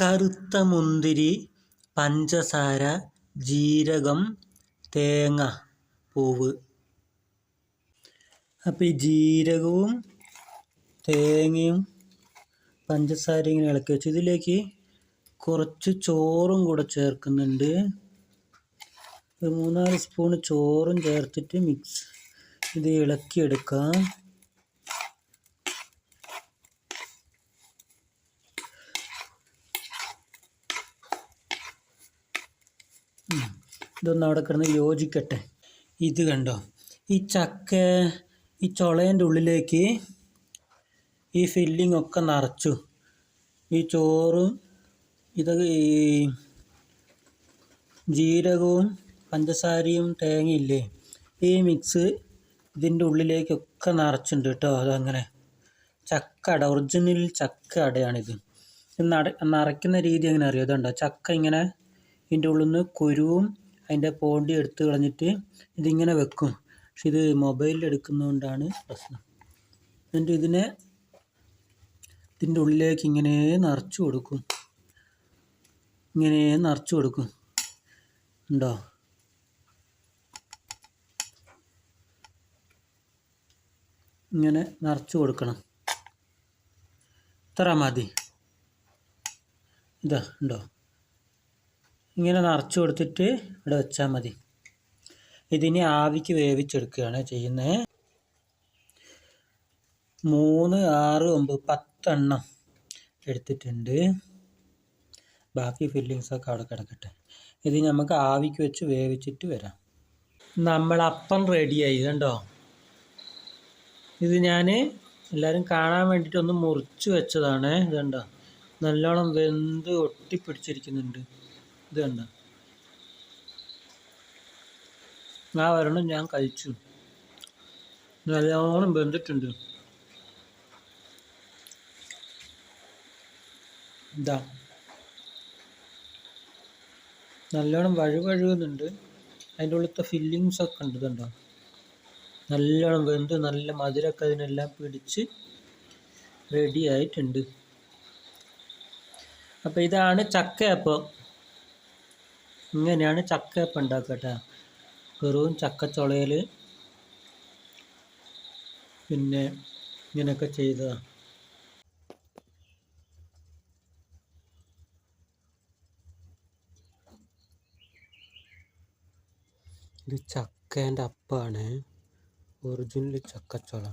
കറുത്ത മുന്തിരി പഞ്ചസാര ജീരകം തേങ്ങ പൂവ്. അപ്പോൾ ഈ ജീരകവും തേങ്ങയും പഞ്ചസാര ഇങ്ങനെ ഇളക്കി വെച്ച്. ഇതിലേക്ക് കുറച്ച് ചോറും കൂടെ ചേർക്കുന്നുണ്ട്. ഒരു മൂന്നാൽ സ്പൂൺ ചോറും ചേർത്തിട്ട് മിക്സ് ഇത് ഇളക്കിയെടുക്കാം. ഇതൊന്ന് അവിടെ കിടന്ന് യോജിക്കട്ടെ. ഇത് കണ്ടോ? ഈ ചക്ക ഈ ചുളേന്റെ ഉള്ളിലേക്ക് ഈ ഫില്ലിംഗ് ഒക്കെ നിറച്ചു. ഈ ചോറും ഇത് ഈ ജീരകവും പഞ്ചസാരയും തേങ്ങയില്ലേ ഈ മിക്സ് ഇതിന്റെ ഉള്ളിലേക്കൊക്കെ നിറച്ചിട്ടുണ്ട് കേട്ടോ അതങ്ങനെ. ചക്ക അട ഒറിജിനൽ ചക്ക അടയാണിത്. നട നിറയ്ക്കുന്ന രീതി എങ്ങനെ അറിയാം? ഇതുണ്ടോ? ചക്ക ഇങ്ങനെ ഇതിന്റെ ഉള്ളിൽ നിന്ന് കുരുവും അതിന്റെ പോണ്ടി എടുത്ത് കളഞ്ഞിട്ട് ഇതിങ്ങനെ വെക്കും. പക്ഷെ ഇത് മൊബൈലിൽ എടുക്കുന്നതുകൊണ്ടാണ് പ്രശ്നം. എന്നിട്ട് ഇതിനെ ഇതിന്റെ ഉള്ളിലേക്ക് ഇങ്ങനെ നിറച്ചു കൊടുക്കും. ഇങ്ങനെ നിറച്ചു കൊടുക്കും. ഉണ്ടോ? ഇങ്ങനെ നിറച്ചു കൊടുക്കണം. ഇത്ര മതി. ഇതാ ഉണ്ടോ? ഇങ്ങനെ നിറച്ചു കൊടുത്തിട്ട് ഇവിടെ വെച്ചാൽ മതി. ഇതിനെ ആവിക്ക് വേവിച്ചെടുക്കുകയാണ് ചെയ്യുന്നത്. മൂന്ന് ആറ് ഒമ്പത് പത്തെണ്ണം എടുത്തിട്ടുണ്ട്. ബാക്കി ഫില്ലിങ്സൊക്കെ അവിടെ കിടക്കട്ടെ. ഇത് നമുക്ക് ആവിക്ക് വെച്ച് വേവിച്ചിട്ട് വരാം. നമ്മൾ അപ്പം റെഡിയായി കണ്ടോ? ഇത് ഞാൻ എല്ലാവരും കാണാൻ വേണ്ടിയിട്ട് ഒന്ന് മുറിച്ച് വെച്ചതാണ് കണ്ടോ? നല്ലോണം വെന്ത് ഒട്ടിപ്പിടിച്ചിരിക്കുന്നുണ്ട്. ഇത് കണ്ടോ ആ വരണം ഞാൻ കഴിച്ചു. നല്ലോണം വെന്തിട്ടുണ്ട്. ഇതാ. നല്ലോണം വഴുവഴുകുന്നുണ്ട് അതിന്റെ ഉള്ളിലത്തെ ഫില്ലിങ്സ് ഒക്കെ ഉണ്ട് ഇതുണ്ടോ? നല്ലോണം വെന്ത് നല്ല മധുരമൊക്കെ അതിനെല്ലാം പിടിച്ച് റെഡി ആയിട്ടുണ്ട്. അപ്പോൾ ഇതാണ് ചക്കയപ്പം. ഇങ്ങനെയാണ് ചക്കയപ്പം ഉണ്ടാക്കുക വെറും ചക്കച്ചുളയിൽ പിന്നെ ഇങ്ങനെയൊക്കെ ചെയ്തതാണ് ഇത് ചക്കേന്റെ അപ്പാണ്. ഒറിജിനൽ ചക്കച്ചുള.